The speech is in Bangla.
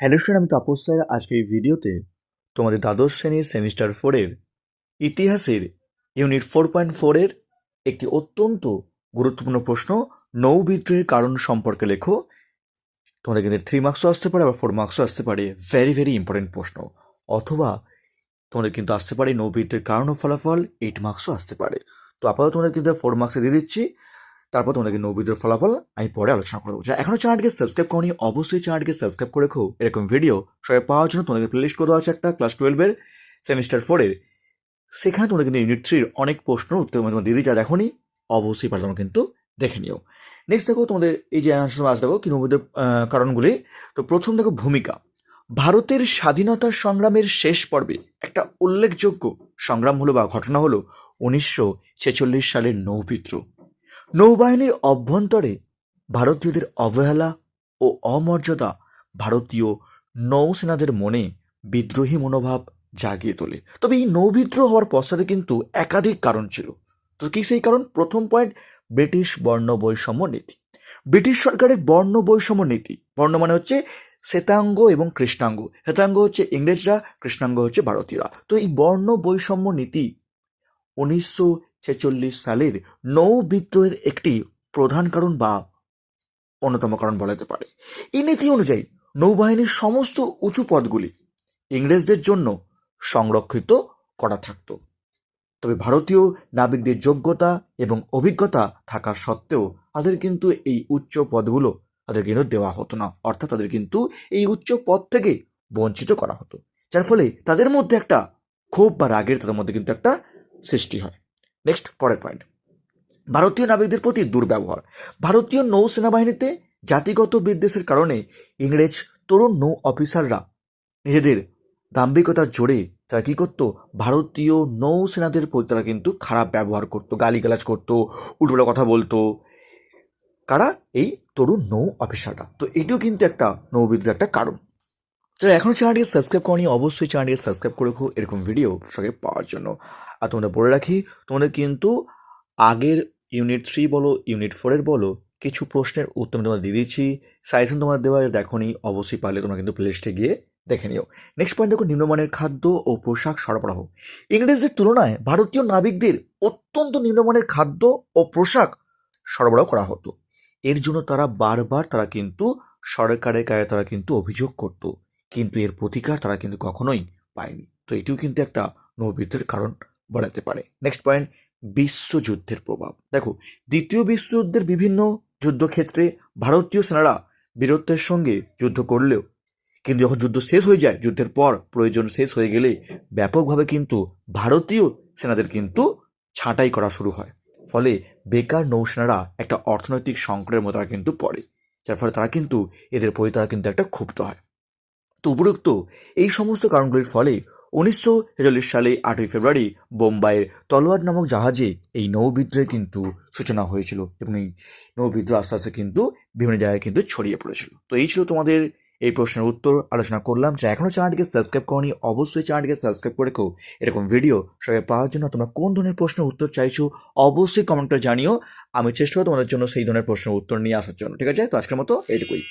হ্যালো স্টুডেন্ট আমি তাপস স্যার। আজকে এই ভিডিওতে তোমাদের দ্বাদশ শ্রেণির সেমিস্টার ফোরের ইতিহাসের ইউনিট ফোর পয়েন্ট ফোরের একটি অত্যন্ত গুরুত্বপূর্ণ প্রশ্ন নৌ বিদ্রোহের কারণ সম্পর্কে লেখো। তোমাদের কিন্তু থ্রি মার্কসও আসতে পারে, আবার ফোর মার্কসও আসতে পারে। ভেরি ভেরি ইম্পর্টেন্ট প্রশ্ন। অথবা তোমাদের কিন্তু আসতে পারে নৌ বিদ্রোহের কারণ ও ফলাফল এইট মার্কসও আসতে পারে। তো আপাতত তোমাদের কিন্তু ফোর মার্কসে দিয়ে দিচ্ছি। তারপর তোমাদেরকে নবীদের ফলাফল আমি পরে আলোচনা করে দেবো। যা এখনও চ্যানেলটিকে সাবস্ক্রাইব করনি, অবশ্যই চ্যানেলটিকে সাবস্ক্রাইব করে রেখো। এরকম ভিডিও সবাই পাওয়ার জন্য তোমাদের প্লেলিস্ট করে দেওয়া আছে একটা ক্লাস টুয়েলভের সেমিস্টার ফোরের সেখানে তোমাদের কিন্তু ইউনিট থ্রির অনেক প্রশ্ন, উত্তর তোমার দিদি যা দেখো অবশ্যই তোমরা কিন্তু দেখে নিও। নেক্সট দেখো তোমাদের এই যে আনসার আজ দেখো কি নবীদের কারণগুলি। তো প্রথম দেখো ভূমিকা। ভারতের স্বাধীনতা সংগ্রামের শেষ পর্বে একটা উল্লেখযোগ্য সংগ্রাম হলো বা ঘটনা হলো উনিশশো ছেচল্লিশ সালের নৌ বিদ্রোহ নৌবাহিনীর অভ্যন্তরে ভারতীয়দের অবহেলা ও অমর্যাদা ভারতীয় নৌসেনাদের মনে বিদ্রোহী মনোভাব জাগিয়ে তোলে। তবে এই নৌবিদ্রোহ হওয়ার পশ্চাতে কিন্তু একাধিক কারণ ছিল। তো কি সেই কারণ? প্রথম পয়েন্ট ব্রিটিশ বর্ণ বৈষম্য নীতি। ব্রিটিশ সরকারের বর্ণ বৈষম্য নীতি, বর্ণ মানে হচ্ছে শ্বেতাঙ্গ এবং কৃষ্ণাঙ্গ। শ্বেতাঙ্গ হচ্ছে ইংরেজরা, কৃষ্ণাঙ্গ হচ্ছে ভারতীয়রা। তো এই বর্ণ বৈষম্য নীতি উনিশশো ছেচল্লিশ সালের নৌ বিদ্রোহের একটি প্রধান কারণ বা অন্যতম কারণ বলা পারে। এই নীতি অনুযায়ী নৌবাহিনীর সমস্ত উঁচু পদগুলি ইংরেজদের জন্য সংরক্ষিত করা থাকত। তবে ভারতীয় নাবিকদের যোগ্যতা এবং অভিজ্ঞতা থাকা সত্ত্বেও তাদের কিন্তু এই উচ্চ পদগুলো তাদের কিন্তু দেওয়া হতো না। অর্থাৎ তাদের কিন্তু এই উচ্চ পদ থেকে বঞ্চিত করা হতো। যার ফলে তাদের মধ্যে একটা ক্ষোভ বা রাগের তাদের মধ্যে কিন্তু একটা সৃষ্টি হয়। নেক্সট পরের পয়েন্ট ভারতীয় নাবিকদের প্রতি দুর্ব্যবহার। ভারতীয় নৌ সেনাবাহিনীতে জাতিগত বিদ্বেষের কারণে ইংরেজ তরুণ নৌ অফিসাররা নিজেদের দাম্ভিকতার জোরে তারা কী করতো? ভারতীয় নৌসেনাদের প্রতি তারা কিন্তু খারাপ ব্যবহার করতো, গালিগালাজ করতো, উল্টোপাল্টা কথা বলতো। কারা? এই তরুণ নৌ অফিসাররা। তো এটিও কিন্তু একটা নৌবিদ্যুৎ একটা কারণ। যারা এখনও চ্যানেলটিকে সাবস্ক্রাইব করনি, অবশ্যই চ্যানেলটিকে সাবস্ক্রাইব করে রাখো। এরকম ভিডিও সঙ্গে পাওয়ার জন্য। আর তোমরা বলে রাখি, তোমাদের কিন্তু আগের ইউনিট থ্রি বলো ইউনিট ফোরের বলো, কিছু প্রশ্নের উত্তর আমি তোমাদের দিয়ে দিচ্ছি। সাইজন তোমার দেওয়া দেখো নি, অবশ্যই পারলে তোমরা কিন্তু প্লেলিস্টে গিয়ে দেখে নিও। নেক্সট পয়েন্ট দেখো, নিম্নমানের খাদ্য ও পোশাক সরবরাহ। ইংরেজদের তুলনায় ভারতীয় নাবিকদের অত্যন্ত নিম্নমানের খাদ্য ও পোশাক সরবরাহ করা হতো। এর জন্য তারা বারবার তারা কিন্তু সরকারের কাছে তারা কিন্তু অভিযোগ করত। কিন্তু এর প্রতিকার তারা কিন্তু কখনোই পায়নি। তো এটিও কিন্তু একটা নৌবিদ্যুতের কারণ বলা যেতে পারে নেক্সট পয়েন্ট বিশ্বযুদ্ধের প্রভাব। দেখো, দ্বিতীয় বিশ্বযুদ্ধের বিভিন্ন যুদ্ধক্ষেত্রে ভারতীয় সেনারা বীরত্বের সঙ্গে যুদ্ধ করলেও, কিন্তু যখন যুদ্ধ শেষ হয়ে যায়, যুদ্ধের পর প্রয়োজন শেষ হয়ে গেলে ব্যাপকভাবে কিন্তু ভারতীয় সেনাদের কিন্তু ছাঁটাই করা শুরু হয়। ফলে বেকার নৌসেনারা একটা অর্থনৈতিক সংকটের মতো কিন্তু পড়ে। যার ফলে তারা কিন্তু, এদের প্রতি তারা কিন্তু একটা ক্ষুব্ধ হয়। তো উপরোক্ত এই সমস্ত কারণগুলির ফলে উনিশশো ছেচল্লিশ সালে আটই ফেব্রুয়ারি বোম্বাইয়ের তলোয়ার নামক জাহাজে এই নৌবিদ্রোহের কিন্তু সূচনা হয়েছিল এবং এই নৌবিদ্রোহ আস্তে আস্তে কিন্তু বিভিন্ন জায়গায় কিন্তু ছড়িয়ে পড়েছিল। তো এই ছিল তোমাদের এই প্রশ্নের উত্তর, আলোচনা করলাম। যা এখনও চ্যানেলটিকে সাবস্ক্রাইব করনি, অবশ্যই চ্যানেলটিকে সাবস্ক্রাইব করে রেখো। এরকম ভিডিও সবাই পাওয়ার জন্য তোমরা কোন ধরনের প্রশ্নের উত্তর চাইছো, অবশ্যই কমেন্টটা জানিও। আমি চেষ্টা করব তোমাদের জন্য সেই ধরনের প্রশ্নের উত্তর নিয়ে আসার জন্য, ঠিক আছে? তো আজকের মতো এইটুকুই।